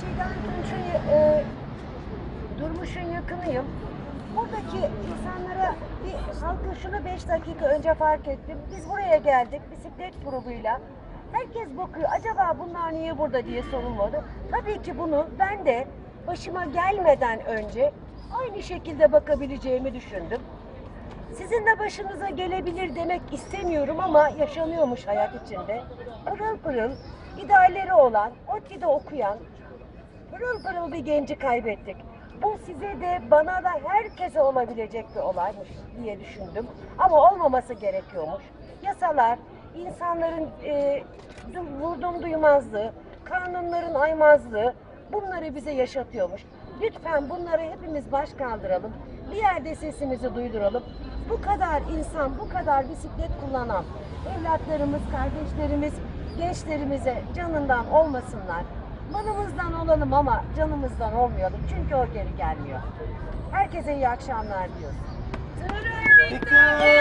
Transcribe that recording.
Çiğdem Tunç'un e, Durmuş'un yakınıyım. Buradaki insanlara bir halkın şunu 5 dakika önce fark ettim. Biz buraya geldik bisiklet grubuyla. Herkes bakıyor acaba bunlar niye burada diye sorulmadı. Tabii ki bunu ben de başıma gelmeden önce aynı şekilde bakabileceğimi düşündüm. Sizin de başınıza gelebilir demek istemiyorum ama yaşanıyormuş hayat içinde. Pırıl pırıl idealleri olan, ODTÜ'de okuyan, pırıl pırıl bir genci kaybettik. Bu size de bana da herkese olabilecek bir olaymış diye düşündüm. Ama olmaması gerekiyormuş. Yasalar, insanların e, du- vurdum duymazlığı, kanunların aymazlığı bunları bize yaşatıyormuş. Lütfen bunları hepimiz baş kaldıralım. Bir yerde sesimizi duyduralım. Bu kadar insan, bu kadar bisiklet kullanan evlatlarımız, kardeşlerimiz, gençlerimize canından olmasınlar. Malımızdan olalım ama canımızdan olmayalım. Çünkü o geri gelmiyor. Herkese iyi akşamlar diyoruz. Dikkat!